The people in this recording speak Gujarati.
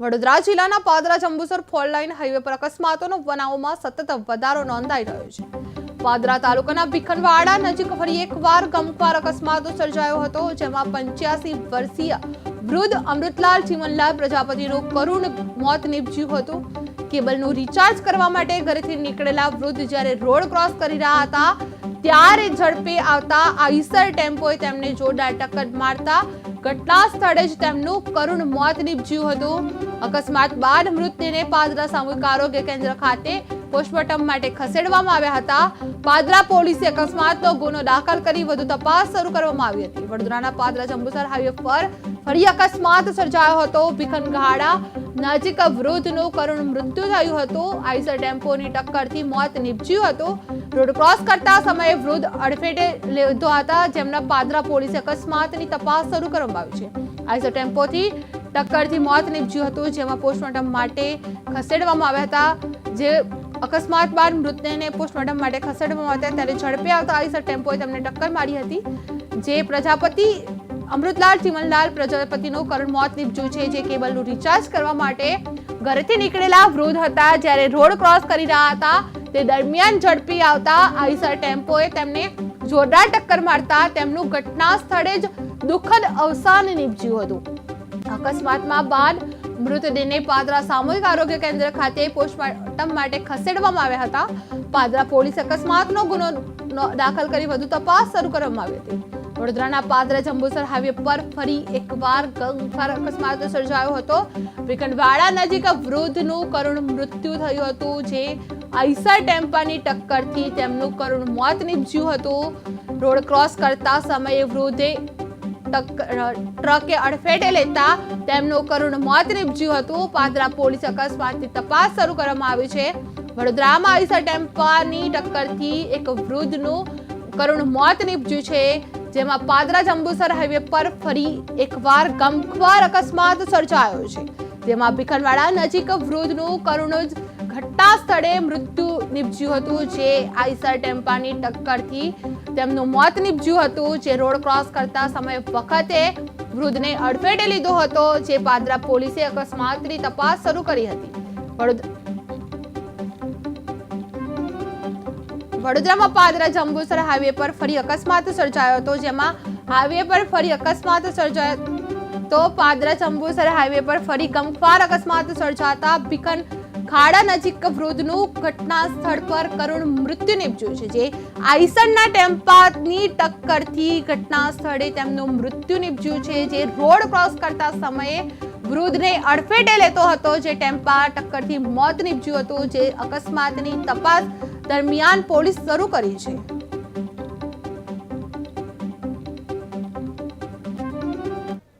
વડોદરા જિલ્લાના Padra Jambusar four line highway પર અકસ્માતોનો બનાવોમાં સતત વધારો નોંધાઈ રહ્યો છે. પાદરા તાલુકાના ભીખનવાડા નજીક ફરી એકવાર ગમખ્વાર અકસ્માતો સર્જાયો હતો, જેમાં પંચ્યાસી વર્ષીય વૃદ્ધ અમૃતલાલ ચીમનલાલ પ્રજાપતિનું કરુણ મોત નીપજ્યું હતું. કેબલનું રિચાર્જ કરવા માટે ઘરેથી નીકળેલા વૃદ્ધ જ્યારે રોડ ક્રોસ કરી રહ્યા હતા ત્યારે ઝડપે આવતા આઈસર ટેમ્પોએ તેમને જોરદાર ટક્કર મારતા ઘટના સ્થળે જ તેમનું કરુણ મોત નીપજ્યું હતું. અકસ્માત બાદ મૃતદેહને પાદરા સામૂહિક આરોગ્ય કેન્દ્ર ખાતે પોસ્ટમોર્ટમ માટે ખસેડવામાં આવ્યા હતા. પાદરા પોલીસે અકસ્માતનો ગુનો દાખલ કરી વધુ તપાસ શરૂ કરવામાં આવી હતી. વડોદરાના પાદરા જંબુસર હાઈવે પર ફરી અકસ્માત સર્જાયો હતો. ભીખનગાડા નજીક વૃદ્ધનું કરુણ મૃત્યુ થયું હતું. આઈસર ટેમ્પોની ટક્કરથી મોત નીપજ્યું હતું. રોડ ક્રોસ કરતા સમયે વૃદ્ધ અડફેટે લીધો હતા, જેમના પાદરા પોલીસે અકસ્માતની તપાસ શરૂ કરવામાં આવી છે. આઈસર ટેમ્પોથી ટક્કરથી મોત નીપજ્યું હતું, જેમાં પોસ્ટમોર્ટમ માટે ખસેડવામાં આવ્યા હતા. જે અકસ્માત બાદ મૃતદેહને પોસ્ટમોર્ટમ માટે ખસેડવામાં આવ્યા હતા, ત્યારે ઝડપે આવતા આઈસર ટેમ્પોએ તેમને ટક્કર મારી હતી. જે પ્રજાપતિ અમૃતલાલ ચિમનલાલ પ્રજાપતિનું કરુણ મોત નીપજ્યું છે, જે કેબલનું રિચાર્જ કરવા માટે ઘરેથી નીકળેલા વૃદ્ધ હતા. જ્યારે રોડ ક્રોસ કરી રહ્યા હતા, તે દરમિયાન ઝડપી આવતા આઈસર ટેમ્પોએ તેમને જોરદાર ટક્કર મારતા તેમનું ઘટના સ્થળે જ દુઃખદ અવસાન નીપજ્યું હતું. અકસ્માતમાં બાદ મૃતદેહને પાદરા સામૂહિક આરોગ્ય કેન્દ્ર ખાતે પોસ્ટમોર્ટમ માટે ખસેડવામાં આવ્યા હતા. પાદરા પોલીસ અકસ્માતનો ગુનો દાખલ કરી વધુ તપાસ શરૂ કરવામાં આવી હતી. વડોદરાના પાદરા જંબુસર હાઈવે પર ફરી એકવાર અકસ્માત સર્જાયો હતો. વિકંડવાડા નજીક વૃદ્ધનું કરુણ મૃત્યુ થયું હતું, જે આઈસર ટેમ્પાની ટક્કરથી તેમનું કરુણ મોત નીપજ્યું હતું. રોડ ક્રોસ કરતા સમયે વૃદ્ધે ટ્રકે અડફેટે લેતા તેમનું કરુણ મોત નીપજ્યું હતું. પાદરા પોલીસ અકસ્માતની તપાસ શરૂ કરવામાં આવી છે. વડોદરામાં આઈસર ટેમ્પાની ટક્કરથી એક વૃદ્ધનું કરુણ મોત નીપજ્યું છે. જેમાં પાદરા જંબુસર હાઈવે પર ફરી એકવાર ગમખ્વાર અકસ્માત સર્જાયો છે. જેમાં ભીખનવાડા નજીક વૃદ્ધનું કરુણ જ ઘટના સ્થળે મૃત્યુ નીપજ્યું હતું, જે આઈસર ટેમ્પાની ટક્કરથી તેમનું મોત નીપજ્યું હતું, જે રોડ ક્રોસ કરતા સમય વખતે વૃદ્ધને અડફેટે લીધો હતો, જે પાદરા પોલીસે અકસ્માતની તપાસ શરૂ કરી હતી. વડોદ- વડોદરામાં પાદરા જંબુસર હાઈવે પર ફરી અકસ્માત સર્જાયો હતો, જેમાં હાઈવે પર ફરી અકસ્માત સર્જાયો તો પાદરા જંબુસર હાઈવે પર ફરી ગમફાર અકસ્માત સર્જાતા ભીખન ખાડા નજીક વૃદ્ધનું ઘટના સ્થળ પર કરુણ મૃત્યુ નીપજ્યું છે, જે આઈસનના ટેમ્પાની ટક્કરથી ઘટના સ્થળે તેમનું મૃત્યુ નીપજ્યું છે, જે રોડ ક્રોસ કરતા સમયે વૃદ્ધને અડફેટે લેતો હતો, જે ટેમ્પા ટક્કરથી મોત નીપજ્યું હતું, જે અકસ્માતની તપાસ દરમિયાન પોલીસ શરૂ કરી છે.